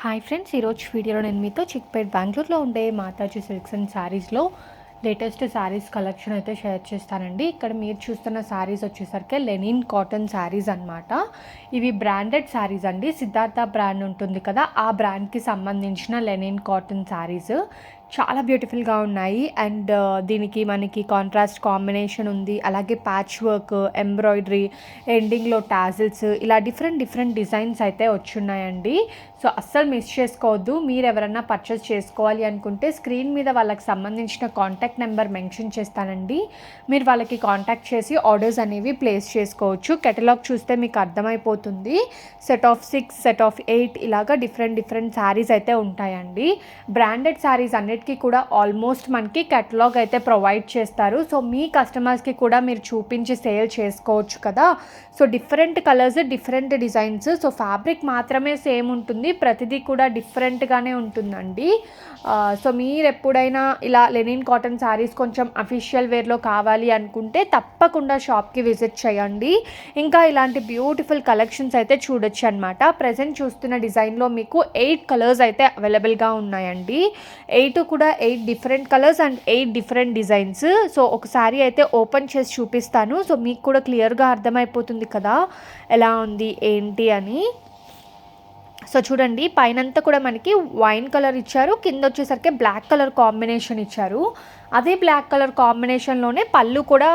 Hi friends ఈరోజు వీడియోలో నేను మీతో చిక్పేట్ బెంగళూరులో ఉండే మాతాజీ సిల్క్స్ అండ్ శారీస్లో లేటెస్ట్ శారీస్ కలెక్షన్ అయితే షేర్ చేస్తానండి. ఇక్కడ మీరు చూస్తున్న శారీస్ వచ్చేసరికి లెనిన్ కాటన్ శారీస్ అన్నమాట. ఇవి బ్రాండెడ్ శారీస్ అండి. సిద్ధార్థ బ్రాండ్ ఉంటుంది కదా ఆ బ్రాండ్కి సంబంధించిన లెనిన్ కాటన్ శారీస్ చాలా బ్యూటిఫుల్గా ఉన్నాయి. అండ్ దీనికి మనకి కాంట్రాస్ట్ కాంబినేషన్ ఉంది. అలాగే ప్యాచ్ వర్క్ ఎంబ్రాయిడరీ ఎండింగ్లో టాజిల్స్ ఇలా డిఫరెంట్ డిఫరెంట్ డిజైన్స్ అయితే వచ్చున్నాయండి. సో అస్సలు మిస్ చేసుకోవద్దు. మీరు ఎవరన్నా పర్చేస్ చేసుకోవాలి అనుకుంటే స్క్రీన్ మీద వాళ్ళకి సంబంధించిన కాంటాక్ట్ నెంబర్ మెన్షన్ చేస్తానండి. మీరు వాళ్ళకి కాంటాక్ట్ చేసి ఆర్డర్స్ అనేవి ప్లేస్ చేసుకోవచ్చు. కెటలాగ్ చూస్తే మీకు అర్థమైపోతుంది. Set of six set of eight ఇలాగా డిఫరెంట్ డిఫరెంట్ శారీస్ అయితే ఉంటాయండి. బ్రాండెడ్ శారీస్ అన్నిటికీ కూడా ఆల్మోస్ట్ మనకి కెటలాగ్ అయితే ప్రొవైడ్ చేస్తారు. సో మీ కస్టమర్స్కి కూడా మీరు చూపించి సేల్ చేసుకోవచ్చు కదా. So different colours different designs so fabric మాత్రమే సేమ్ ఉంటుంది. ప్రతిదీ కూడా డిఫరెంట్గానే ఉంటుందండి. సో మీరు ఎప్పుడైనా ఇలా లెనిన్ కాటన్ శారీస్ కొంచెం అఫీషియల్ వేర్లో కావాలి అనుకుంటే తప్పకుండా షాప్కి విజిట్ చేయండి. ఇంకా ఇలాంటి బ్యూటిఫుల్ కలెక్షన్స్ అయితే చూడొచ్చు అనమాట ప్రజెంట్ చూస్తున్న డిజైన్లో మీకు ఎయిట్ కలర్స్ అయితే అవైలబుల్గా ఉన్నాయండి. ఎయిట్ కూడా eight different colours and eight different designs. So ఒకసారి అయితే ఓపెన్ చేసి చూపిస్తాను. సో మీకు కూడా క్లియర్గా అర్థమైపోతుంది కదా ఎలా ఉంది ఏంటి అని. సో చూడండి పైనంతా కూడా మనకి వైన్ కలర్ ఇచ్చారు కింద వచ్చేసరికి బ్లాక్ కలర్ కాంబినేషన్ ఇచ్చారు. అదే బ్లాక్ కలర్ కాంబినేషన్లోనే పళ్ళు కూడా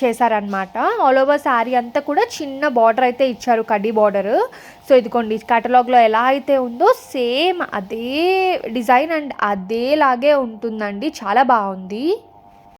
చేశారనమాట ఆల్ ఓవర్ శారీ అంతా కూడా చిన్న బార్డర్ అయితే ఇచ్చారు కడ్డీ బార్డర్. సో ఇదిగోండి కేటలాగ్లో ఎలా అయితే ఉందో సేమ్ అదే డిజైన్ అండ్ అదేలాగే ఉంటుందండి. చాలా బాగుంది.